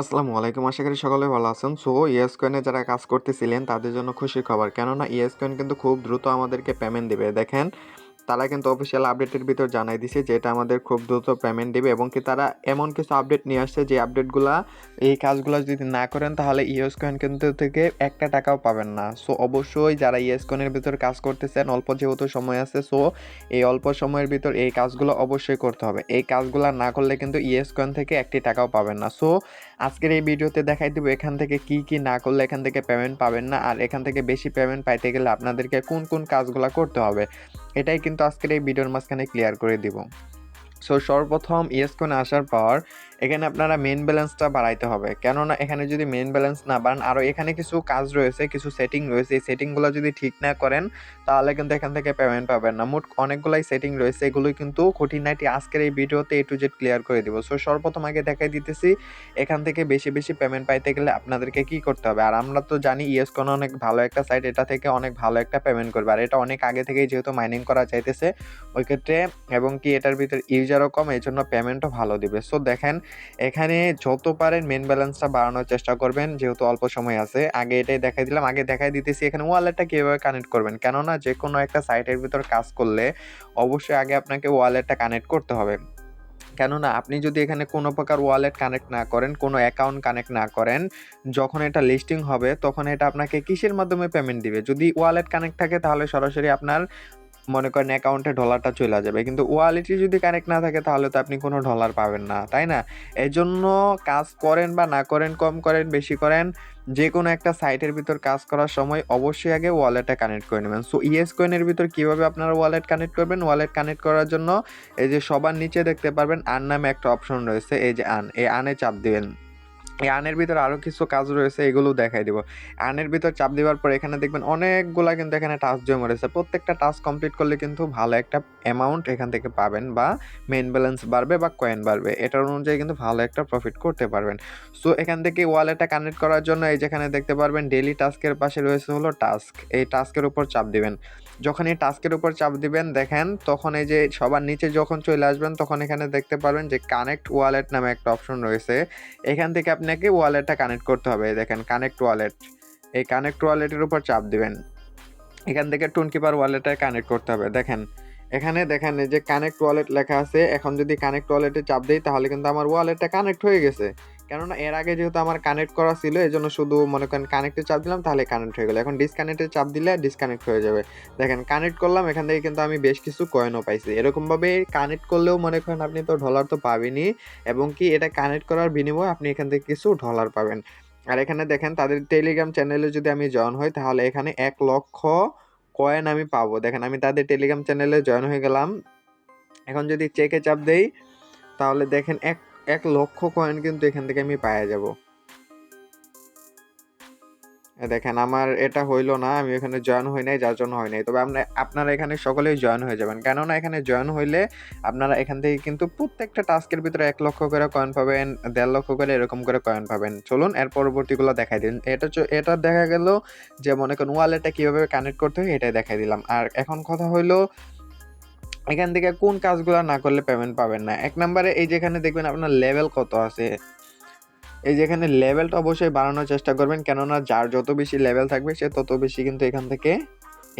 আসসালামু আলাইকুম। আশা করি সকলে ভালো আছেন। সো ইয়েস কয়েনে যারা কাজ করতেছিলেন, তাদের জন্য খুশির খবর। কেননা ইয়েস কয়েন কিন্তু খুব দ্রুত আমাদেরকে পেমেন্ট দেবে। দেখেন তারা কিন্তু অফিসিয়াল আপডেটের ভিতর জানাই দিছে যে এটা আমাদের খুব দ্রুত পেমেন্ট দিবে এবং কি তারা এমন কিছু আপডেট নিয়ে আসছে যে আপডেটগুলা এই কাজগুলো যদি না করেন তাহলে ইয়েস কয়েন কিন্তু থেকে একটা টাকাও পাবেন না। সো অবশ্যই যারা ইয়েস কয়েনের ভিতর কাজ করতেছেন, অল্প যেহেতু সময় আছে সো এই অল্প সময়ের ভিতর এই কাজগুলো অবশ্যই করতে হবে। এই কাজগুলো না করলে কিন্তু ইয়েস কয়েন থেকে একটি টাকাও পাবেন না। সো আজকের এই ভিডিওতে দেখাই দেবো এখান থেকে কি কি না করলে এখান থেকে পেমেন্ট পাবেন না, আর এখান থেকে বেশি পেমেন্ট পাইতে গেলে আপনাদেরকে কোন কোন কাজগুলো করতে হবে। এটাই কিন্তু আজকের এই ভিডিওর মাঝখানে ক্লিয়ার করে দিব। সো সর্বপ্রথম ইয়েসকোনে আসার পর এখানে আপনারা মেন ব্যালেন্সটা বাড়াইতে হবে। কেননা এখানে যদি মেন ব্যালেন্স না বাড়ান আরও এখানে কিছু কাজ রয়েছে, কিছু সেটিং রয়েছে, এই সেটিংগুলো যদি ঠিক না করেন, তাহলে কিন্তু এখান থেকে পেমেন্ট পাবেন না। মোট অনেকগুলাই সেটিং রয়েছে, এগুলোই কিন্তু খুঁটিনাটি আজকের এই ভিডিওতে এ টু জেড ক্লিয়ার করে দিব। সো সর্বপ্রথম আগে দেখাই দিতেছি, এখান থেকে বেশি বেশি পেমেন্ট পাইতে গেলে আপনাদেরকে কি করতে হবে? আর আমরা তো জানি ইয়েসকোন অনেক ভালো একটা সাইট এটা থেকে অনেক ভালো একটা পেমেন্ট করবে। আর এটা অনেক আগে থেকেই যেহেতু মাইনিং করা চাইতেছে ওই ক্ষেত্রে এবং কি এটার ভিতরে ইউজারও কম এই জন্য পেমেন্টও ভালো দিবে। সো দেখেন, এখানে যত পারেন মেন ব্যালেন্সটা বাড়ানোর চেষ্টা করবেন, যেহেতু অল্প সময় আছে। আগে এটাই দেখাই দিলাম, আগে দেখাই দিতেছি এখানে ওয়ালেটটা কীভাবে কানেক্ট করবেন। কেননা যে কোনো একটা সাইটের ভিতর কাজ করলে অবশ্যই আগে আপনাকে ওয়ালেটটা কানেক্ট করতে হবে। কেননা, আপনি যদি এখানে কোনো প্রকার ওয়ালেট কানেক্ট না করেন, কোনো অ্যাকাউন্ট কানেক্ট না করেন, যখন এটা লিস্টিং হবে, তখন এটা আপনাকে কিসের মাধ্যমে পেমেন্ট দিবে? যদি ওয়ালেট কানেক্ট থাকে, তাহলে সরাসরি আপনার মনে করেন অ্যাকাউন্টে ডলারটা চলে যাবে। কিন্তু ওয়ালেটই যদি কানেক্ট না থাকে, তাহলে তো আপনি কোনো ডলার পাবেন না, তাই না? এই জন্য কাজ করেন বা না করেন, কম করেন, বেশি করেন যে কোনো একটা সাইটের ভিতর কাজ করার সময় অবশ্যই আগে ওয়ালেটটা কানেক্ট করে নেবেন। সো ইএস কয়েনের ভিতর কীভাবে আপনারা ওয়ালেট কানেক্ট করবেন? ওয়ালেট কানেক্ট করার জন্য এই যে সবার নিচে দেখতে পারবেন আন নামে একটা অপশন রয়েছে, এই যে আন এই আনে চাপ দিবেন। আনের ভিতর আরও কিছু কাজ রয়েছে এগুলো দেখাই দিব। আনের ভিতর চাপ দেওয়ার পর এখানে দেখবেন অনেকগুলা কিন্তু এখানে টাস্ক জমে রয়েছে। প্রত্যেকটা টাস্ক কমপ্লিট করলে কিন্তু ভালো একটা অ্যামাউন্ট এখান থেকে পাবেন বা মেন ব্যালেন্স বাড়বে বা কয়েন বাড়বে। এটার অনুযায়ী কিন্তু ভালো একটা প্রফিট করতে পারবেন। সো এখান থেকে ওয়ালেটটা কানেক্ট করার জন্য এই যেখানে দেখতে পারবেন ডেলি টাস্কের পাশে রয়েছে হলো টাস্ক এই টাস্কের উপর চাপ দিবেন। যখন এই টাস্কের উপর চাপ দিবেন, দেখেন তখন এই যে সবার নিচে যখন চলে আসবেন, তখন এখানে দেখতে পারবেন যে কানেক্ট ওয়ালেট নামে একটা অপশন রয়েছে। এখান থেকে আপনাকে ওয়ালেটটা কানেক্ট করতে হবে। দেখেন কানেক্ট ওয়ালেট এই কানেক্ট ওয়ালেটের উপর চাপ দিবেন। এখান থেকে টুনকিপার ওয়ালেটটা কানেক্ট করতে হবে। দেখেন, এখানে দেখেন যে কানেক্ট ওয়ালেট লেখা আছে। এখন যদি কানেক্ট ওয়ালেটে চাপ দিই, তাহলে কিন্তু আমার ওয়ালেটটা কানেক্ট হয়ে গেছে। কেননা এর আগে যেহেতু আমার কানেক্ট করা ছিল এই জন্য শুধু মনে করেন কানেক্টে চাপ দিলাম, তাহলে কানেক্ট হয়ে গেলো। এখন ডিসকানেক্টে চাপ দিলে ডিসকানেক্ট হয়ে যাবে। দেখেন কানেক্ট করলাম, এখান থেকে কিন্তু আমি বেশ কিছু কয়েনও পাইছি। এরকমভাবে কানেক্ট করলেও মনে করেন আপনি তো ডলার তো পাবেনই, এবং কি এটা কানেক্ট করার বিনিময়ে আপনি এখান থেকে কিছু ডলার পাবেন। আর এখানে দেখেন, তাদের টেলিগ্রাম চ্যানেলে যদি আমি জয়েন হই, তাহলে এখানে এক লক্ষ কয়েন আমি পাবো। দেখেন, আমি তাদের টেলিগ্রাম চ্যানেলে জয়েন হয়ে গেলাম। এখন যদি চেকে চাপ দেই, তাহলে দেখেন এক এক লক্ষ কয়েন কিন্তু এখান থেকে আমি পাওয়া যাব। দেখেন, আমার এটা হইল না, আমি এখানে জয়েন হই নাই, যার জন্য হয় নাই। তবে আপনার আপনারা এখানে সকলেই জয়েন হয়ে যাবেন। কেননা এখানে জয়েন হইলে আপনারা এখান থেকে কিন্তু প্রত্যেকটা টাস্কের ভিতরে এক লক্ষ করে কয়েন পাবেন, দেড় লক্ষ করে এরকম করে কয়েন পাবেন। চলুন, এর পরবর্তীগুলো দেখাই দিন। এটা এটা দেখা গেল যে মনে করেন ওয়ালেটটা কীভাবে কানেক্ট করতে হয়, এটাই দেখাই দিলাম। আর এখন কথা হইল এখান থেকে কোন কাজগুলো না করলে পেমেন্ট পাবেন না। এক নম্বরে এই যেখানে দেখবেন আপনার লেভেল কত আছে। এই যেখানে লেভেলটা অবশ্যই বাড়ানোর চেষ্টা করবেন, কেননা যার যত বেশি লেভেল থাকবে, সে তত বেশি কিন্তু এখান থেকে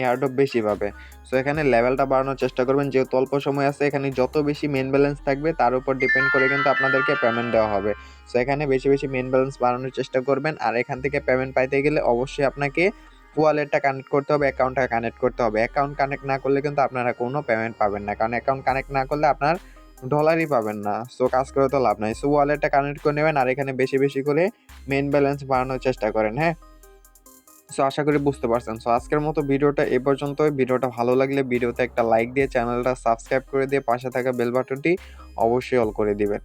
এয়ারড্রপ বেশি পাবে। সো এখানে লেভেলটা বাড়ানোর চেষ্টা করবেন, যেহেতু অল্প সময় আছে, এখানে যত বেশি মেন ব্যালেন্স থাকবে, তার উপর ডিপেন্ড করে কিন্তু আপনাদেরকে পেমেন্ট দেওয়া হবে। সো এখানে বেশি বেশি মেন ব্যালেন্স বাড়ানোর চেষ্টা করবেন, আর এখান থেকে পেমেন্ট পাইতে গেলে অবশ্যই আপনাকে ওয়ালেটটা কানেক্ট করতে হবে অ্যাকাউন্টটা কানেক্ট করতে হবে। অ্যাকাউন্ট কানেক্ট না করলে কিন্তু আপনারা কোনো পেমেন্ট পাবেন না। কারণ অ্যাকাউন্ট কানেক্ট না করলে আপনার ডলারই পাবেন না। সো কাজ করে তো লাভ নাই। সো ওয়ালেটটা কানেক্ট করে নেবেন আর এখানে বেশি বেশি করে মেন ব্যালেন্স বাড়ানোর চেষ্টা করেন হ্যাঁ? সো আশা করি বুঝতে পারছেন। সো আজকের মতো ভিডিওটা এ পর্যন্তই। ভিডিওটা ভালো লাগলে ভিডিওতে একটা লাইক দিয়ে চ্যানেলটা সাবস্ক্রাইব করে দিয়ে পাশে থাকা বেল বাটনটি অবশ্যই অল করে দিবেন।